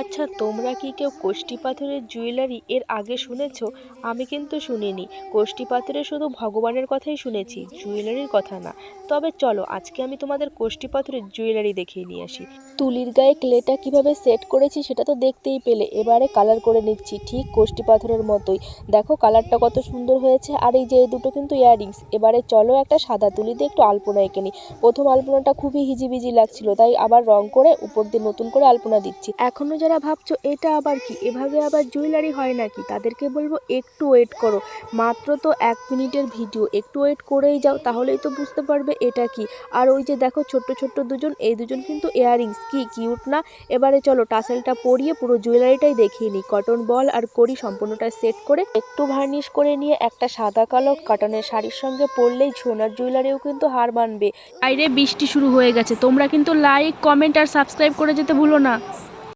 আচ্ছা তোমরা কি কেউ কোষ্ঠী পাথরের জুয়েলারি এর আগে শুনেছ? আমি কিন্তু শুনিনি। কোষ্ঠী পাথরের শুধু ভগবানের কথাই শুনেছি, জুয়েলারির কথা না। তবে চলো, আজকে আমি তোমাদের কোষ্ঠী পাথরের জুয়েলারি দেখিয়ে নিয়ে আসি। তুলির গায়ে ক্লেটা কীভাবে সেট করেছি সেটা তো দেখতেই পেলে। এবারে কালার করে নিচ্ছি, ঠিক কোষ্ঠী পাথরের মতোই। দেখো, কালারটা কত সুন্দর হয়েছে, আর এই যে দুটো কিন্তু ইয়াররিংস। এবারে চলো একটা সাদা তুলি দিয়ে একটু আলপনা এঁকে নিই। প্রথম আলপনাটা খুবই হিজিবিজি লাগছিল, তাই আবার রং করে উপর দিয়ে নতুন করে আলপনা দিচ্ছি। এখনও যারা ভাবছ, এটা আবার কি? এভাবে আবার জুয়েলারি হয় নাকি? তাদেরকে বলব, একটু ওয়েট করো। মাত্র তো এক মিনিটের ভিডিও একটু ওয়েট করেই যাও, তাহলেই তো বুঝতে পারবে এটা কি। আর ওই যে দেখো, ছোট্ট ছোট্ট দুজন, এই দুজন কিন্তু ইয়াররিংস কি কিউট না? এবারে চলো টাসেলটা পরিয়ে পুরো জুয়েলারিটাই দেখিয়ে নিই। কটন বল আর করি সম্পূর্ণটা সেট করে একটু ভার্নিশ করে নিয়ে একটা সাদা কালো কাটনের শাড়ির সঙ্গে পরলেই সোনার জুয়েলারিও কিন্তু হার মানবে। বাইরে বৃষ্টি শুরু হয়ে গেছে। তোমরা কিন্তু লাইক কমেন্ট আর সাবস্ক্রাইব করে যেতে ভুলো না।